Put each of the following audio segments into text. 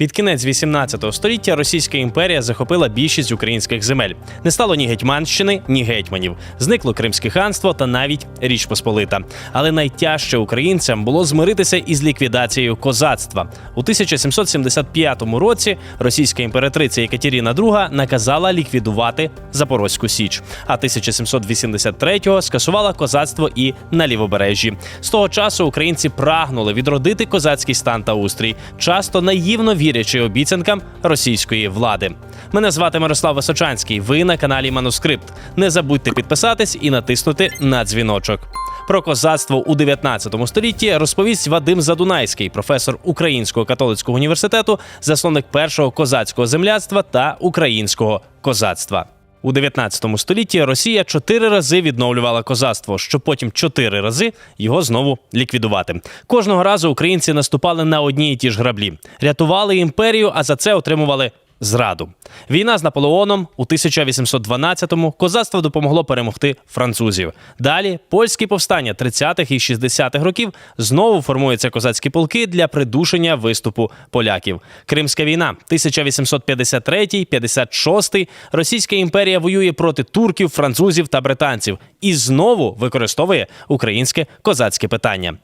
Під кінець 18 століття Російська імперія захопила більшість українських земель. Не стало ні Гетьманщини, ні гетьманів. Зникло Кримське ханство та навіть Річ Посполита. Але найтяжче українцям було змиритися із ліквідацією козацтва. У 1775 році російська імператриця Екатерина II наказала ліквідувати Запорозьку Січ. А 1783-го скасувала козацтво і на лівобережжі. З того часу українці прагнули відродити козацький стан та устрій, часто наївно вірячи обіцянкам російської влади. Мене звати Мирослав Височанський. Ви на каналі Манускрипт. Не забудьте підписатись і натиснути на дзвіночок. Про козацтво у 19 столітті розповість Вадим Задунайський, професор Українського католицького університету, засновник першого козацького земляцтва та українського козацтва. У 19 столітті Росія чотири рази відновлювала козацтво, щоб потім чотири рази його знову ліквідувати. Кожного разу українці наступали на одні і ті ж граблі, рятували імперію, а за це отримували зраду. Війна з Наполеоном у 1812-му козацтво допомогло перемогти французів. Далі польські повстання 30-х і 60-х років знову формуються козацькі полки для придушення виступу поляків. Кримська війна 1853-56 Російська імперія воює проти турків, французів та британців і знову використовує українське козацьке питання.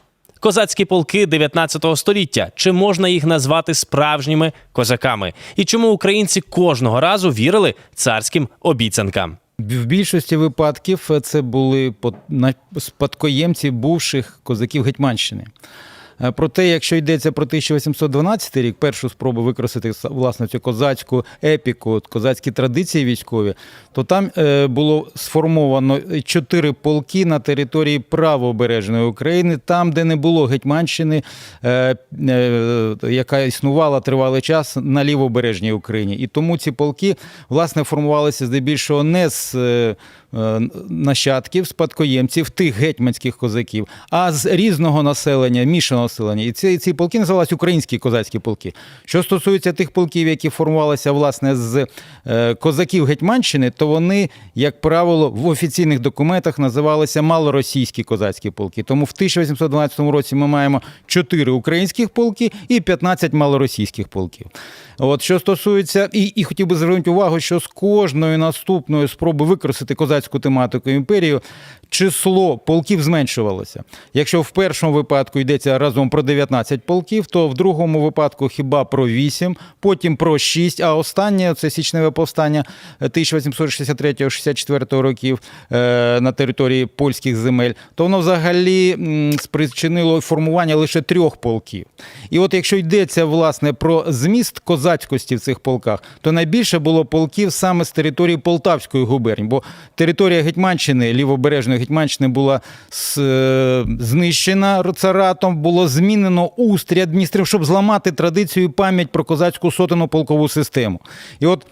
Козацькі полки 19 століття. Чи можна їх назвати справжніми козаками? І чому українці кожного разу вірили царським обіцянкам? В більшості випадків це були спадкоємці бувших козаків Гетьманщини. Е, Проте, якщо йдеться про 1812 рік, першу спробу використати власне цю козацьку епіку, козацькі традиції військові, то там е, було сформовано чотири полки на території правобережної України, там, де не було Гетьманщини, е, яка існувала тривалий час на лівобережній Україні. І тому ці полки власне формувалися здебільшого не з нащадків, спадкоємців тих гетьманських козаків, а з різного населення, мішаного населення. І ці, ці полки називалися українські козацькі полки. Що стосується тих полків, які формувалися власне з е, козаків Гетьманщини, то вони, як правило, в офіційних документах називалися малоросійські козацькі полки. Тому в 1812 році ми маємо 4 українських полки і 15 малоросійських полків. От що стосується, і, і хотів би звернути увагу, що з кожної наступної спроби використати козацьку тематику імперію, число полків зменшувалося. Якщо в першому випадку йдеться разом про 19 полків, то в другому випадку хіба про 8, потім про 6, а останнє це січневе повстання 1863-64 років е, на території польських земель, то воно взагалі спричинило формування лише трьох полків. І от якщо йдеться власне про зміст козацькості в цих полках, то найбільше було полків саме з території Полтавської губернії, бо територія Гетьманщини, лівобережної Гетьманщини була е, знищена царатом, було змінено устрій адміністрів, щоб зламати традицію і пам'ять про козацьку сотену полкову систему. І от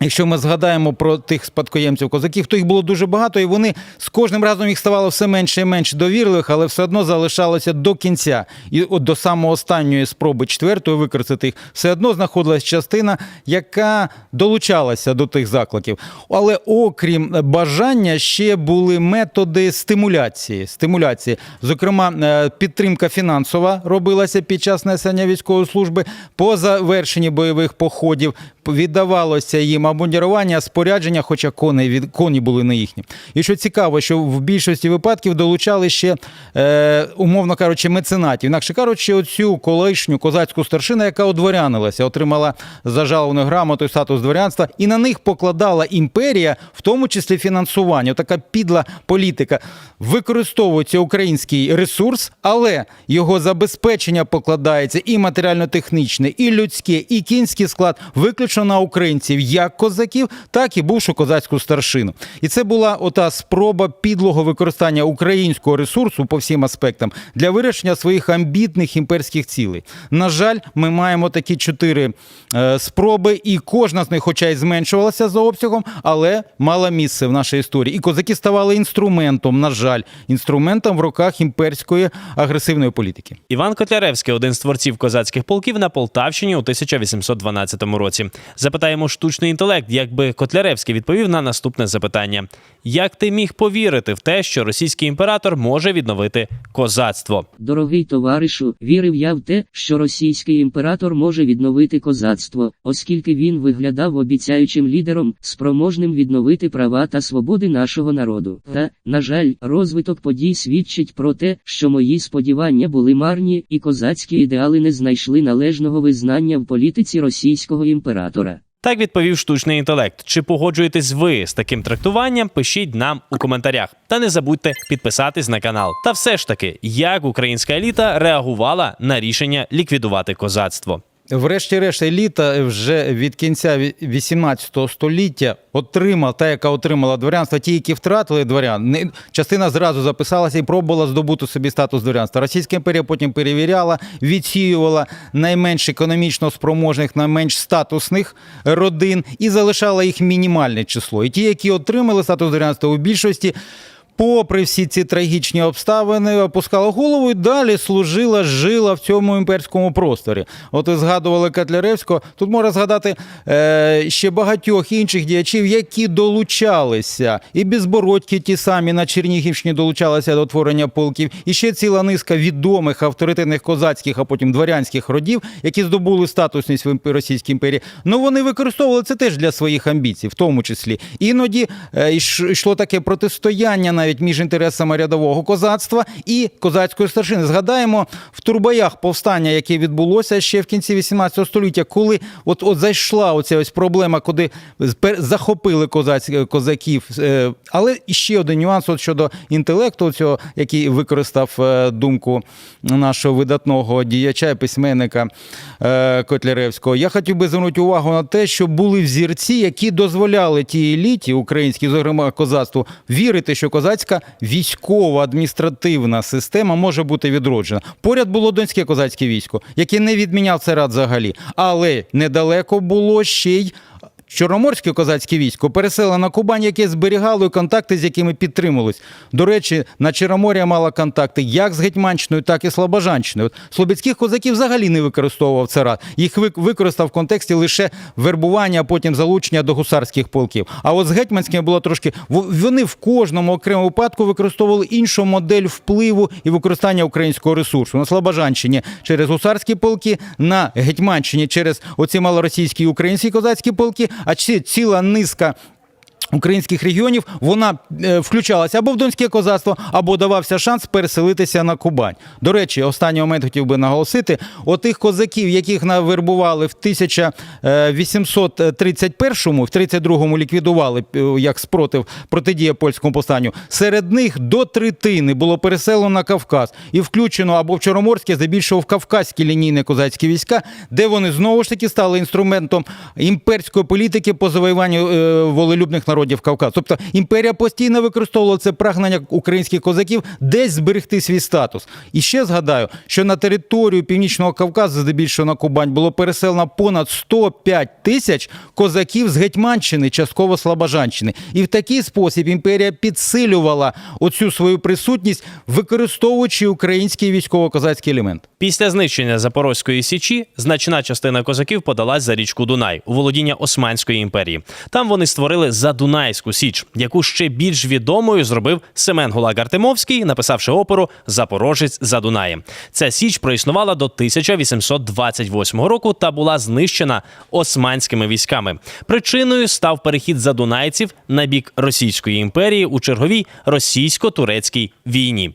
Якщо ми згадаємо про тих спадкоємців козаків, то їх було дуже багато, і вони з кожним разом їх ставало все менше і менше довірливих, але все одно залишалося до кінця. І от до самого останньої спроби четвертої використати їх, все одно знаходилась частина, яка долучалася до тих закликів. Але окрім бажання, ще були методи стимуляції. стимуляції. Зокрема, е, підтримка фінансова робилася під час несення військової служби. По завершенні бойових походів віддавалося їм обмундірування, спорядження, хоча коні, від, коні були не їхні. І що цікаво, що в більшості випадків долучали ще, е, умовно кажучи, меценатів. Інакше кажучи, оцю колишню козацьку старшину, яка одворянилася, отримала зажаловану грамоту і статус дворянства, і на них покладала імперія, в тому числі фінансування. Така підла політика. Використовується український ресурс, але його забезпечення покладається і матеріально-технічне, і людське, і кінський склад виключно на українців, як козаків, так і бувшу козацьку старшину. І це була ота спроба підлого використання українського ресурсу по всім аспектам для вирішення своїх амбітних імперських цілей. На жаль, ми маємо такі чотири е, спроби, і кожна з них, хоча й зменшувалася за обсягом, але мала місце в нашій історії. І козаки ставали інструментом, на жаль, інструментом в руках імперської агресивної політики. Іван Котляревський, один з творців козацьких полків на Полтавщині у 1812 році. Запитаємо штучний інтелект. Інтелект, якби Котляревський відповів на наступне запитання: як ти міг повірити в те, що російський імператор може відновити козацтво? Дорогий товаришу, вірив я в те, що російський імператор може відновити козацтво, оскільки він виглядав обіцяючим лідером, спроможним відновити права та свободи нашого народу. Та, на жаль, розвиток подій свідчить про те, що мої сподівання були марні, і козацькі ідеали не знайшли належного визнання в політиці російського імператора. Так відповів штучний інтелект. Чи погоджуєтесь ви з таким трактуванням? Пишіть нам у коментарях. Та не забудьте підписатись на канал. Та все ж таки, як українська еліта реагувала на рішення ліквідувати козацтво? Врешті-решт, еліта вже від кінця ві- 18 століття отримала, та, яка отримала дворянство, ті, які втратили дворян, частина зразу записалася і пробувала здобути собі статус дворянства. Російська імперія потім перевіряла, відсіювала найменш економічно спроможних, найменш статусних родин і залишала їх мінімальне число. І ті, які отримали статус дворянства у більшості. Попри всі ці трагічні обставини, опускала голову і далі служила, жила в цьому імперському просторі. От ви згадували Котляревського. Тут можна згадати е, ще багатьох інших діячів, які долучалися. І безбородьки ті самі на Чернігівщині долучалися до творення полків. І ще ціла низка відомих авторитетних козацьких, а потім дворянських родів, які здобули статусність в Російській імперії. Ну вони використовували це теж для своїх амбіцій, в тому числі. Іноді е, йшло таке протистояння навіть між інтересами рядового козацтва і козацької старшини. Згадаємо в турбоях повстання, яке відбулося ще в кінці 18 століття, коли от, от зайшла оця ось проблема, куди захопили козаць, козаків. Е, Але ще один нюанс от щодо інтелекту, цього, який використав е, думку нашого видатного діяча і письменника е, Котляревського. Я хотів би звернути увагу на те, що були взірці, які дозволяли тій еліті українській, зокрема козацтву, вірити, що козацька військова адміністративна система може бути відроджена. Поряд було донське козацьке військо, яке не відміняв царя взагалі, але недалеко було ще й. Чорноморське козацьке військо переселено на Кубань, яке зберігало і контакти, з якими підтримувались. До речі, на Чорномор'я мала контакти як з Гетьманщиною, так і Слобожанщиною. Слобідських козаків взагалі не використовував царат. Їх вик- використав в контексті лише вербування, а потім залучення до гусарських полків. А от з гетьманськими було трошки вони в кожному окремому випадку використовували іншу модель впливу і використання українського ресурсу. На Слобожанщині через гусарські полки, на Гетьманщині через оці малоросійські і українські козацькі полки, а ціла низка. Українських регіонів вона е, включалася або в донське козацтво, або давався шанс переселитися на Кубань. До речі, останній момент хотів би наголосити: отих козаків, яких навербували в 1831-му, в 32-му ліквідували е, як спротив протидія польському повстанню. Серед них до третини було переселено на Кавказ і включено або в Чорноморське, здебільшого в Кавказькі лінійні козацькі війська, де вони знову ж таки стали інструментом імперської політики по завоюванню е, волелюбних народів Кавказу. Тобто імперія постійно використовувала це прагнення українських козаків десь зберегти свій статус. І ще згадаю, що на територію Північного Кавказу, здебільшого на Кубань, було переселено понад 105 тисяч козаків з Гетьманщини, частково Слобожанщини. І в такий спосіб імперія підсилювала оцю свою присутність, використовуючи український військово-козацький елемент. Після знищення Запорозької січі значна частина козаків подалась за річку Дунай у володіння Османської імперії. Там вони створили Задунайську Січ, яку ще більш відомою зробив Семен Гулак Артемовський, написавши оперу Запорожець за Дунаєм. Ця січ проіснувала до 1828 року та була знищена османськими військами. Причиною став перехід задунайців на бік Російської імперії у черговій російсько-турецькій війні.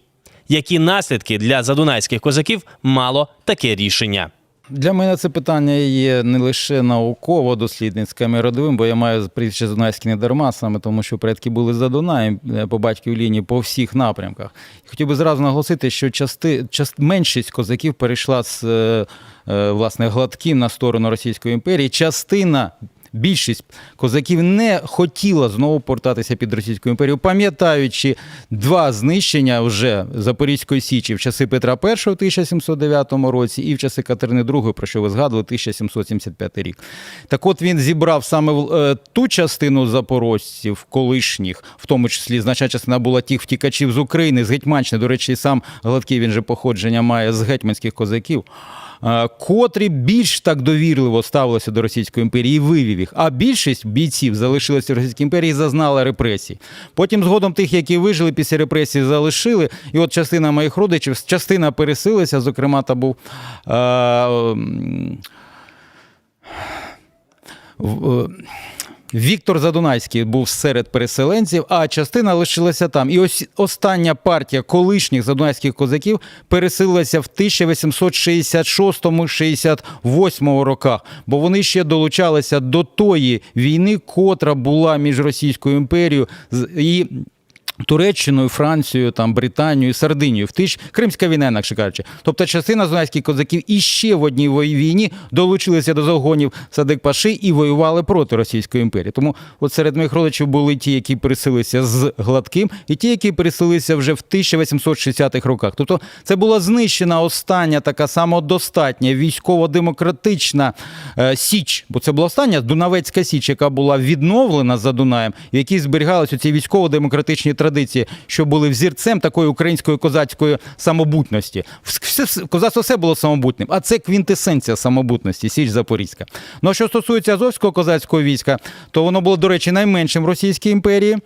Які наслідки для задунайських козаків мало таке рішення? Для мене це питання є не лише науково-дослідницьким і родовим, бо я маю прізвище Дунайський не дарма, саме тому, що предки були за Дунаєм е, по батьків лінії по всіх напрямках. Хотів би зразу наголосити, що части, част, меншість козаків перейшла з е, е, власне гладків на сторону Російської імперії. Частина. Більшість козаків не хотіла знову повертатися під Російську імперію, пам'ятаючи два знищення вже Запорізької Січі в часи Петра І в 1709 році і в часи Катерини II, про що ви згадували, 1775 рік. Так от він зібрав саме е, ту частину запорожців, колишніх, в тому числі значна частина була тих втікачів з України, з Гетьманщини. До речі, сам Гладкий він же походження має з гетьманських козаків. Котрі більш так довірливо ставилися до Російської імперії і вивів їх. А більшість бійців залишилися в Російській імперії і зазнала репресій. Потім згодом тих, які вижили після репресій, залишили. І от частина моїх родичів, частина пересилася. зокрема, та був. Е, Віктор Задунайський був серед переселенців, а частина лишилася там. І ось остання партія колишніх задунайських козаків переселилася в 1866-68 роках, бо вони ще долучалися до тої війни, котра була між Російською імперією і Туреччиною, Францією, там, Британією, Сардинією, тиш... Кримська війна, інакше кажучи. Тобто частина дунайських козаків іще в одній війні долучилися до загонів Садик Паши і воювали проти Російської імперії. Тому от серед моїх родичів були ті, які переселилися з Гладким, і ті, які переселилися вже в 1860-х роках. Тобто це була знищена остання така самодостатня військово-демократична е, січ, бо це була остання Дунавецька січ, яка була відновлена за Дунаєм, в якій зберігалися ці військово-демократичні традиції, що були взірцем такої української козацької самобутності. Все, козацтво все було самобутним, а це квінтесенція самобутності, Січ Запорізька. Ну а що стосується Азовського козацького війська, то воно було, до речі, найменшим в Російській імперії.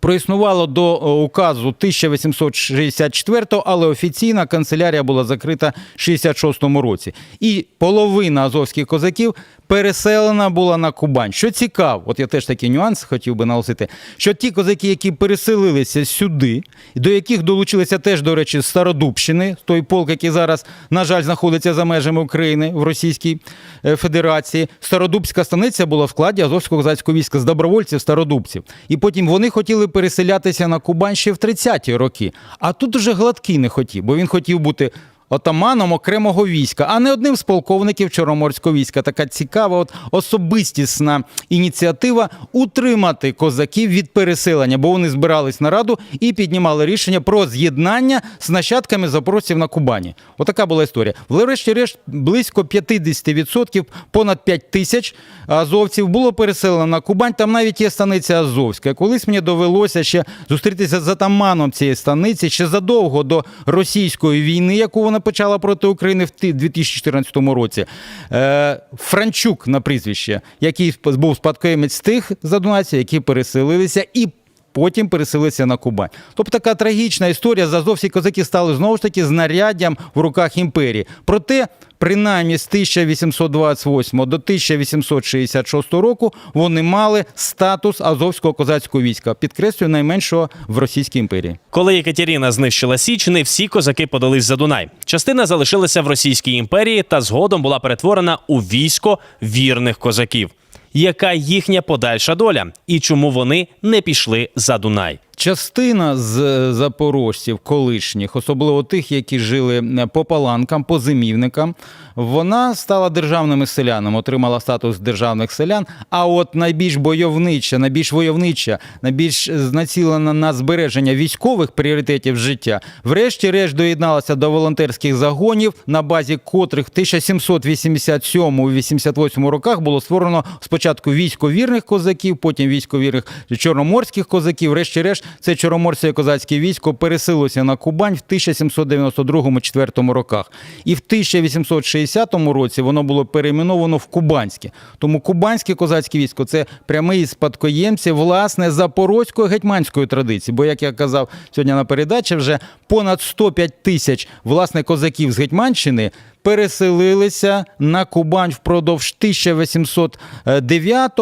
Проіснувало до е, указу 1864, але офіційна канцелярія була закрита в 66 році. І половина азовських козаків переселена була на Кубань. Що цікаво, от я теж такий нюанс хотів би наголосити, що ті козаки, які переселилися сюди, до яких долучилися теж, до речі, з Стародубщини, той полк, який зараз, на жаль, знаходиться за межами України в Російській е, Федерації, Стародубська станиця була в складі Азовського козацького війська з добровольців стародубців. І потім вони хотіли переселятися на Кубань ще в 30-ті роки. А тут уже Гладкий не хотів, бо він хотів бути отаманом окремого війська, а не одним з полковників Чорноморського війська. Така цікава, от особистісна ініціатива утримати козаків від переселення, бо вони збирались на раду і піднімали рішення про з'єднання з нащадками запорожців на Кубані. Отака була історія. Врешті-решт, близько 50%, понад 5 тисяч азовців було переселено на Кубань. Там навіть є станиця Азовська. Колись мені довелося ще зустрітися з атаманом цієї станиці ще задовго до російської війни, яку вона почала проти України в ти- 2014 році. Е, Франчук на прізвище, який був спадкоємець тих задунайців, які переселилися і. Потім переселилися на Кубань. Тобто така трагічна історія. Зазовські козаки стали знову ж таки знаряддям в руках імперії. Проте, принаймні з 1828 до 1866 року вони мали статус Азовського козацького війська, підкреслюю, найменшого в Російській імперії. Коли Екатерина знищила Січ, не всі козаки подались за Дунай. Частина залишилася в Російській імперії та згодом була перетворена у військо вірних козаків. Яка їхня подальша доля і чому вони не пішли за Дунай? Частина з е, запорожців колишніх, особливо тих, які жили е, по паланкам, по зимівникам, вона стала державними селянами, отримала статус державних селян. А от найбільш бойовнича, найбільш войовнича, найбільш націлена на збереження військових пріоритетів життя, врешті-решт доєдналася до волонтерських загонів, на базі котрих в 1787-88 роках було створено спочатку військо вірних козаків, потім військо вірних чорноморських козаків. Врешті-решт це чорноморське козацьке військо переселилося на Кубань в 1792-4 роках. І в 1860 році воно було перейменовано в Кубанське. Тому Кубанське козацьке військо це прямий спадкоємці власне запорозької гетьманської традиції. Бо, як я казав сьогодні на передачі, вже понад 105 тисяч власне козаків з Гетьманщини переселилися на Кубань впродовж 1809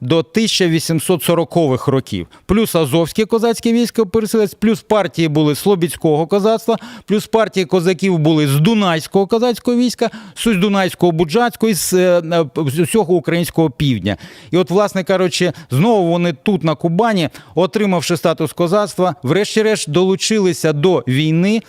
до 1840-х років. Плюс Азовське козацьке військо переселилось, плюс партії були Слобідського козацтва, плюс партії козаків були з Дунайського козацького війська, з Дунайського Буджацького і е, е, з усього українського півдня. І от, власне кажучи, знову вони тут на Кубані, отримавши статус козацтва, врешті-решт долучилися до війни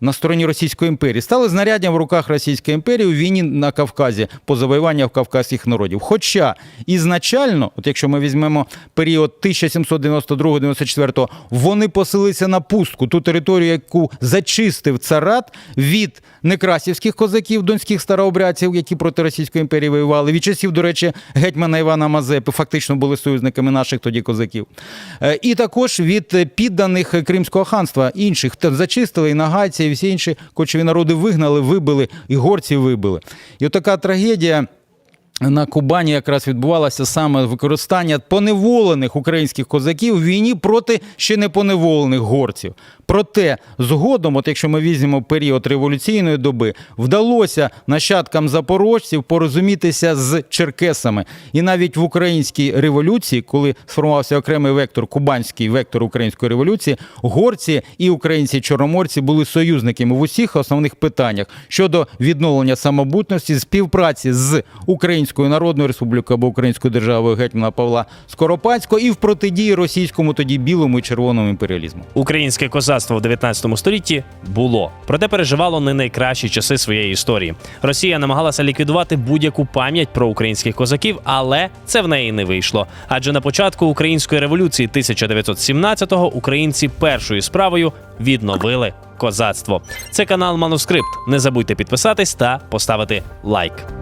на стороні Російської імперії стали знаряддям в руках Російської імперії у війні на Кавказі по завоюваннях кавказьких народів. Хоча ізначально, от якщо ми візьмемо період 1792-94, вони поселилися на пустку, ту територію, яку зачистив царат від некрасівських козаків, донських старообрядців, які проти Російської імперії воювали. Від часів, до речі, гетьмана Івана Мазепи фактично були союзниками наших тоді козаків. Е, І також від підданих Кримського ханства інших зачистили і нагайців, і всі інші кочові народи вигнали, вибили, і горці вибили. І така трагедія. На Кубані якраз відбувалося саме використання поневолених українських козаків в війні проти ще не поневолених горців. Проте згодом, от якщо ми візьмемо період революційної доби, вдалося нащадкам запорожців порозумітися з черкесами. І навіть в українській революції, коли сформувався окремий вектор, кубанський вектор української революції, горці і українці чорноморці були союзниками в усіх основних питаннях щодо відновлення самобутності, співпраці з Українською Народною Республікою або Українською державою гетьмана Павла Скоропадського і в протидії російському тоді білому і червоному імперіалізму. Українське козацтво в 19 столітті було, проте переживало не найкращі часи своєї історії. Росія намагалася ліквідувати будь-яку пам'ять про українських козаків, але це в неї не вийшло. Адже на початку української революції 1917-го українці першою справою відновили козацтво. Це канал Манускрипт. Не забудьте підписатись та поставити лайк.